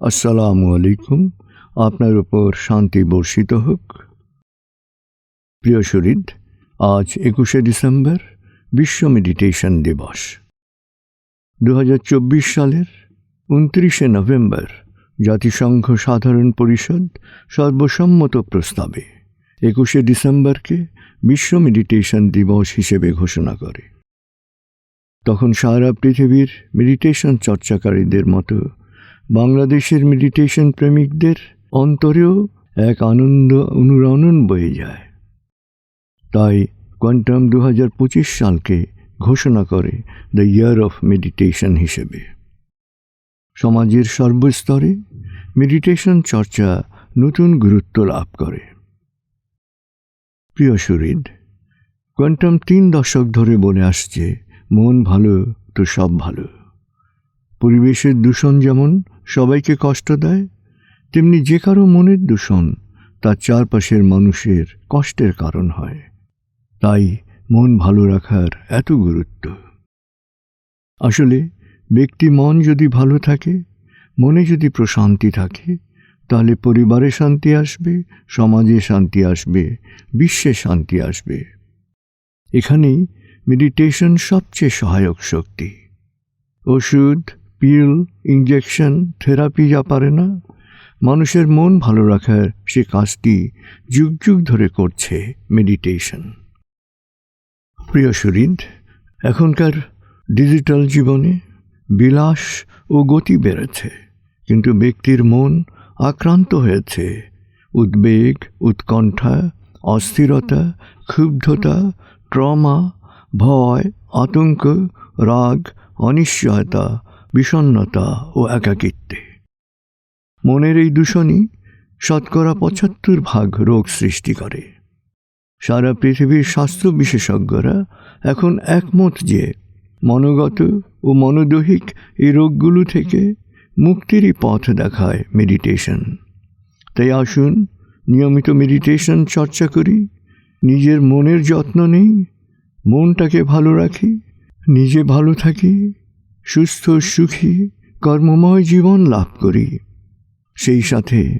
আসসালামু আলাইকুম। আপনার উপর শান্তি বর্ষিত হোক। প্রিয় শরীর, আজ একুশে ডিসেম্বর, বিশ্ব মেডিটেশন দিবস। দু হাজার চব্বিশ সালের উনত্রিশে নভেম্বর, জাতিসংঘ সাধারণ পরিষদ সর্বসম্মত প্রস্তাবে একুশে ডিসেম্বরকে বিশ্ব মেডিটেশন দিবস হিসেবে ঘোষণা করে। তখন সারা পৃথিবীর মেডিটেশন চর্চাকারীদের মতো বাংলাদেশের মেডিটেশন প্রেমিকদের অন্তরেও এক আনন্দ অনুরণন বয়ে যায়। তাই কোয়ান্টাম দু হাজার পঁচিশ সালকে ঘোষণা করে দ্য ইয়ার অফ মেডিটেশন হিসেবে। সমাজের সর্বস্তরে মেডিটেশন চর্চা নতুন গুরুত্ব লাভ করে। প্রিয় সুরিদ কোয়ান্টাম তিন দশক ধরে বলে আসছে, মন ভালো তো সব ভালো। পরিবেশের দূষণ যেমন সবাইকে কষ্ট দেয়? তেমনি যে কারও মনের দূষণ, তার চারপাশের মানুষের কষ্টের কারণ হয়। তাই মন ভালো রাখার এত গুরুত্ব। আসলে, ব্যক্তি মন যদি ভালো থাকে, মনে যদি প্রশান্তি থাকে, তাহলে পরিবারে শান্তি আসবে, সমাজে শান্তি আসবে, বিশ্বে শান্তি আসবে। এখানেই মেডিটেশন সবচেয়ে সহায়ক শক্তি। ওষুধ পিল ইঞ্জেকশন থেরাপি যা পারে না, মানুষের মন ভালো রাখার সে কাজটি যুগ যুগ ধরে করছে মেডিটেশন প্রিয় শরীর এখনকার ডিজিটাল জীবনে বিলাস ও গতি বেড়েছে, কিন্তু ব্যক্তির মন আক্রান্ত হয়েছে। উদ্বেগ, উৎকণ্ঠা, অস্থিরতা, ক্ষুব্ধতা ট্রমা ভয়, আতঙ্ক, রাগ, অনিশ্চয়তা বিষণ্নতা ও একাকিত্বে। মনের এই দূষণই শতকরা পঁচাত্তর ভাগ রোগ সৃষ্টি করে। সারা পৃথিবীর স্বাস্থ্য বিশেষজ্ঞরা এখন একমত যে মনোগত ও মনোদৈহিক এই রোগগুলো থেকে মুক্তিরই পথ দেখায় মেডিটেশন। তাই আসুন, নিয়মিত মেডিটেশন চর্চা করি, নিজের মনের যত্ন নেই, মনটাকে ভালো রাখি, নিজে ভালো থাকি সুস্থ সুখী কর্মময় জীবন লাভ করি। সেই সাথে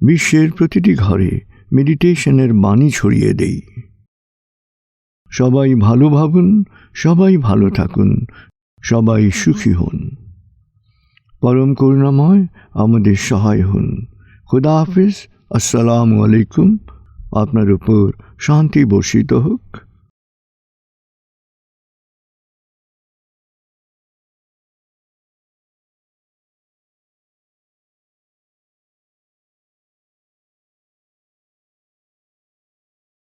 বিশ্বের প্রতিটি ঘরে মেডিটেশনের বাণী ছড়িয়ে দেই। সবাই ভালো ভাবুন সবাই ভালো থাকুন সবাই সুখী হন। পরম করুণাময় আমাদের সহায় হন। খুদা হাফিজ আসসালামু আলাইকুম। আপনার উপর শান্তি বর্ষিত হোক।